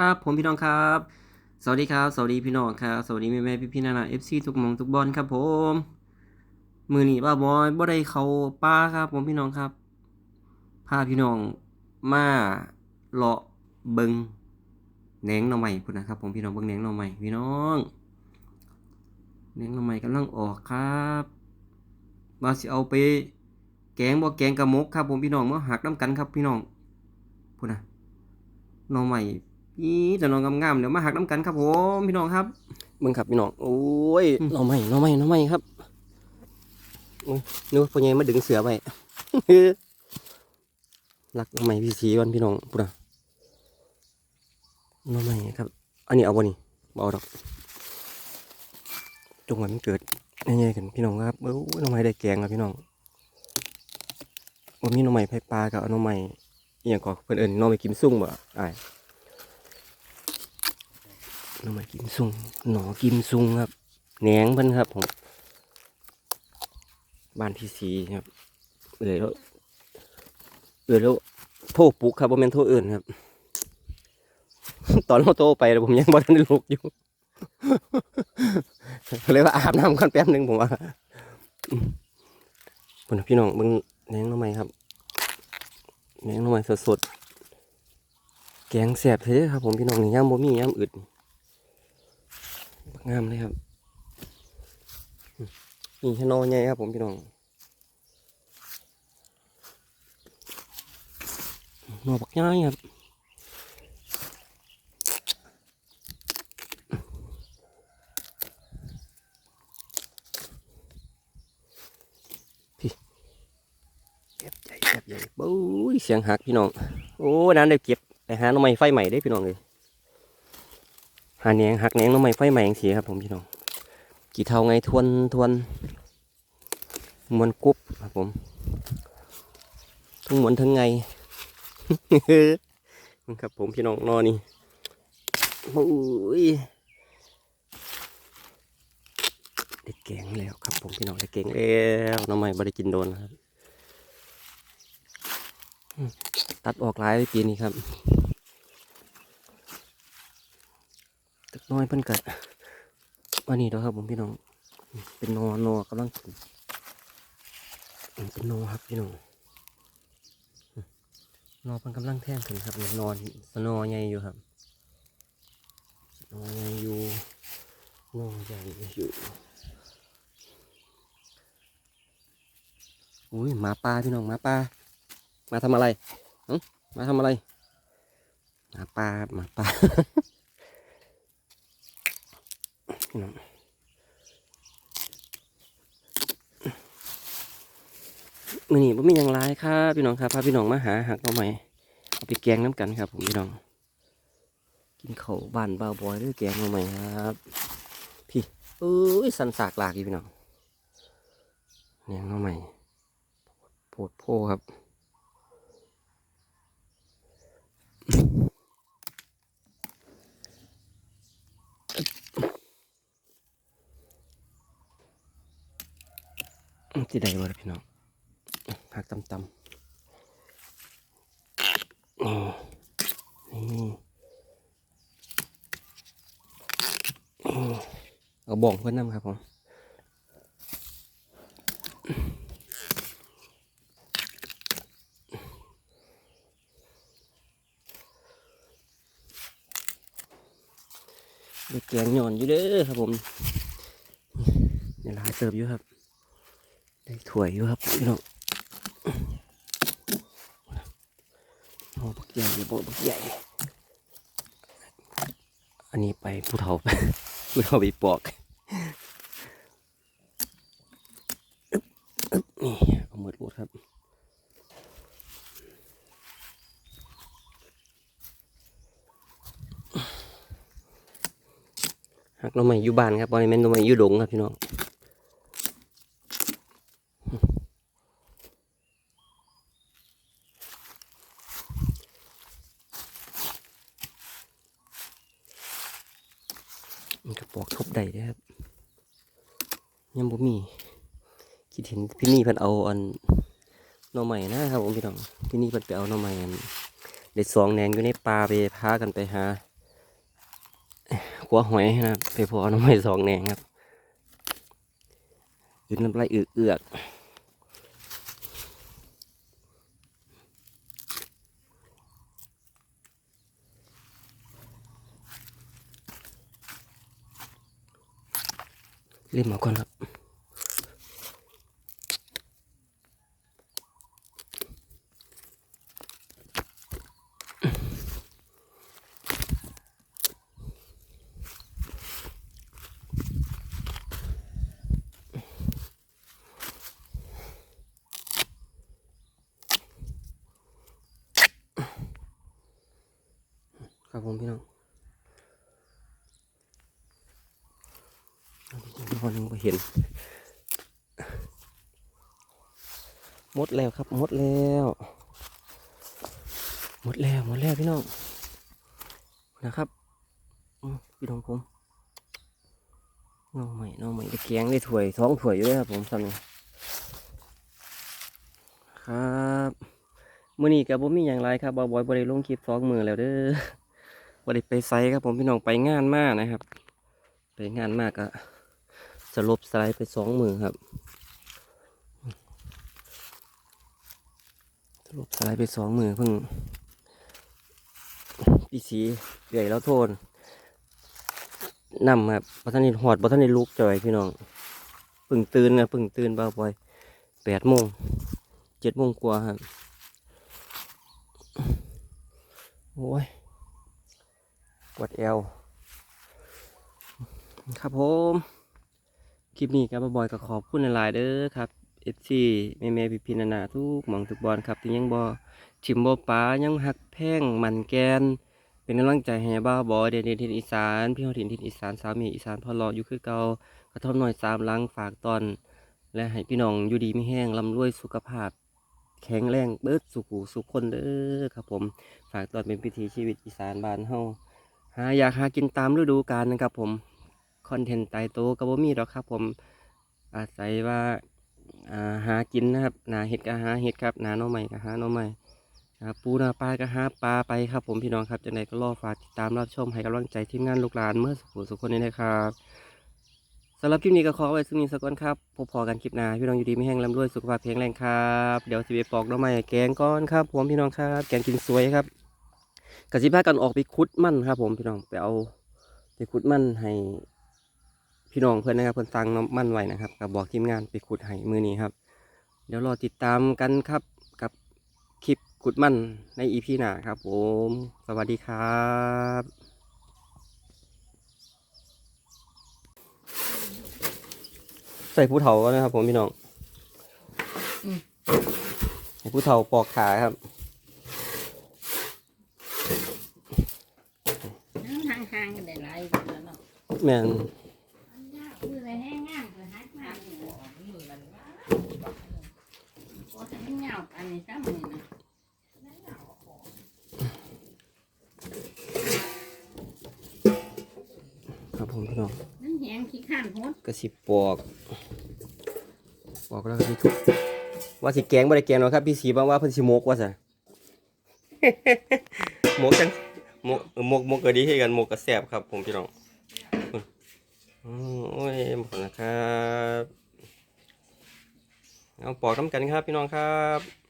ครับผมพี่น้องครับ สวัสดีครับ สวัสดีพี่น้องครับ สวัสดีแม่แม่พี่พี่นานาเอฟซีทุกหมองทุกบอลครับผม มือนี้บ้าบอยบ่ได้เขาป่าครับ ผมพี่น้องครับ พาพี่น้องมาเลาะเบิงแหนงหน่อใหม่พุ่นนะครับผมพี่น้องเบิงแหนงหน่อใหม่พี่น้องแหนงหน่อใหม่กำลังออกครับมาสิเอาไปแกงบ่แกงกะมกครับผมพี่น้องเมาหักน้ำกันครับพี่น้องพุ่นนะหน่อใหม่ นี่แต่น้องงามๆเดี๋ยวมาหักน้ำกันครับผมพี่น้องครับเบิ่งครับพี่น้องโอ้ยหน่อใหม่หน่อใหม่หน่อใหม่ครับโอ้ยนึกว่าพ่อใหญ่มาดึงเสือไว้รักหน่อใหม่พี่สีวันพี่น้องพุ่นนะหน่อใหม่ครับ อันนี้เอาบ่นี่บ่เอาดอกจงหวันมันเกิดใหญ่ๆกันพี่น้องครับโอ้ยหน่อใหม่ได้แกงครับพี่น้องว่ามีหน่อไม้ไผ่ปลากับเอาหน่อไม้อหย่างก็เพิ่นเอิ้นหน่อไม้กิมซุ่งบ่อ้ายห น่อไม้กิมซุงหนอกิมซุงครับแหนงเพิ่นครับผมบ้านพี่สีครับเอ้ยแล้วเอ้ยแล้วโทรปลุกครับบ่แม่นโทรเอิ้นครับ ตอนเราโตไปผมยังบ่ทันได้ลุกอยู่เลยว่าอาบน้ำก่อนแป๊บหนึ่งผมว่าอืมพุ่นน่ะพี่น้องเบิ่งแหนงน่อไม้ครับแหนงน่อไม้สดๆแกงแสบเท้ครับผมพี่น้องนี่ย่ำบ่มีย่ำอึด งามเลยครับนี่ชะนอใหญ่ครับผมพี่น้องหนอบักง่ายครับเก็บใหญ่เก็บใหญ่ปุ้ยเสียงหักพี่น้อง โอ้นั้นได้เก็บไปหาหน่อไม้ไฟใหม่ได้พี่น้องเลย หาแหนงหักแหนงน่อไม้ไฟใหม่อย่างเสียครับผมพี่น้องกี่เท่าไงทวนทวนมวนกรุบครับผมทั้งมวนทั้งไงครับผมพี่น้องนอนนี่โอ้ยได้แกงแล้วครับผมพี่น้องได้แกงแล้วน้ำใหม่บริกินโดนครับ ตัดออกหลายปีนี้ครับ ตักน้อยเพิ่นกัดวันนี้เด้อครับผมพี่น้อง เป็นนอนอกำลังกินอืมเป็นนอครับพี่น้องนอนมันกำลังแท่งขึ้นครับนี่นอนสนอใหญ่อยู่ครับนอใหญ่อยู่นอใหญ่อยู่อุ้ยหมาป่าพี่น้องหมาป่ามาทำอะไรมาทำอะไรหมาป่าหมาป่า พี่น้องมือนี้ผมมีอย่างไรครับพี่น้องครับพาพี่น้องมาหาหักเอาใหม่เอาไปแกงน้ำกันครับผมพี่น้อง กินเข่าบานบ่าบอยด้วยแกงเอาใหม่ครับ พี่เอ้ยสันสากหลากพี่น้องแกงเอาใหม่โพดโพครับ ที่ใดวะพี่น้องผักตำตำนี่นี่เอาบ่องเพื่อนนำครับผมเด็กแกงหย่อนอยู่เด้อครับผมนี่ลายเติบอยู่ครับ ถ้วยอยู่ครับพี่น้องโอ้บักใหญ่โบบักใหญ่ อันนี้ไปผู้เฒ่าผู้เฒ่าไปปอกอึ๊บอึ๊บนี่เอาหมดหมดครับหักเราไม่อยู่บ้านครับบริเวณเราไม่อยู่ดงครับพี่น้อง มันกระปอกทบได้ด้อครับยังบ่มี คิดเห็นพี่นี่เพิ่นเอาอันหน่อใหม่นะครับผมพี่น้องพี่นี่เพิ่นไปเอาหน่อใหม่อันเด็ดสองแนงอยู่ในปลาไปพากันไปหาขัวหอยนะครับไปพอน้ำไม้สองแนงครับยืนน้ำลายเอือกเอือก เล่นมาก่อนครับครับผมพี่น้อง คนนึงเห็นหมดแล้วครับหมดแล้วหมดแล้วหมดแล้วพี่น้องนะครับพี่น้องผมน้องใหม่น้องใหม่ตะแกงได้ถ้วยท้องถ้วยอยู่เลยครับผมสำนึกครับมื้อนี้กับผมมีอย่างไรครับบอยบอยบริลงคลิปสองมือแล้วเด้อบริไปไซครับผมพี่น้องไปงานมากนะครับ ไปงานมากอะ สลบสไลด์ไปสองมือครับสลบสไลด์ไปสองมือเพิ่งพี่สีใหญ่แล้วโทนนำครับบัทันนิหอดบัทันนิลุกจอยพี่น้องเพิ่งตื่นนะเพิ่งตื่นบ้าบอยแปดโมงเจ็ดโมงกว่าครับโอ้ยกดเอว ครับผม คลิปนี้ครับบอยก็ขอบคุณหลายเด้อครับเอฟซีแม่แม่พี่พี่นานาทุกหมองทุกบอลครับที่ยังบอชิมบอป้ายังหักแพงมันแกน เป็นกำลังใจให้บ้าวบอเดนเดนทินอีสานพี่ฮอดินทินอีสานสามีอีสานพอรออยู่คือเก่ากระท่อมหน่อยสามลังฝากตอน และให้พี่น้องอยู่ดีไม่แห้งลำรวยสุขภาพ แข็งแรงเบิดสุขูสุขคนเด้อครับผมฝากตอนเป็นพิธีชีวิตอีสานบ้านเฮาหาอยากหากินตามฤดูกาลนะครับผม คอนเทนต์ไตโตก็บ่มีหรอกครับ ผมอาศัยว่าอ่าหากินนะครับหนาเห็ดก็หาเห็ดครับหนาหน่อใหม่ก็หาหน่อใหม่ปูนาปลาก็หาปลาไปครับ ผมพี่น้องครับจังใดก็รอฝากติดตามรับชมให้กำลังใจทีมงานลูกหลานเมื่อสุขสุขคนนี้นะครับสำหรับคลิปนี้ก็ขอไว้ซึ่งนี้สักก่อนครับพบพอกันคลิปหน้าพี่น้องอยู่ดีไม่แห้งลำด้วยสุขภาพแข็งแรงครับเดี๋ยวสิไปปอกหน่อใหม่แกงก้อนครับ ผมพี่น้องครับ แกงกินสวยครับกสิพากันออกไปขุดมั่นครับ ผมพี่น้องไปเอาไปขุดมั่นให้ พี่น้องเพื่อนนะครับเพื่อนสั่งน้ำมันไว้นะครับกับบอกทีมงานไปขุดให้มือนี้ครับ เดี๋ยวรอติดตามกันครับกับคลิปขุดมันในอีพีหน้าครับ ผม สวัสดีครับใส่ผู้เฒ่าก็นะครับ ผมพี่น้องให้ผู้เฒ่าปอกขาครับทางทางกันได้หลายคนแล้วเนาะแม่นมันยากมืออะไรแห้งงามเลยฮักมากมือมันว่าพอจะไม่ เงาอันนี้ซ้ำมือนะครับผมพี่น้องนั่นแหงขี้ข้านโพดกระสิบปอกปอกแล้วก็สิทุบว่าสิแกงบ่ได้แกงหรอกครับพี่สีบอกว่าเพิ่นสิหมกว่าซะหมกจังหมกเออหมกหมกก็ดีให้กันหมกก็แซ่บครับ ผมพี่น้องอืมโอ้ยหมกนะครับ เอาปอกน้ำกันครับพี่น้องครับ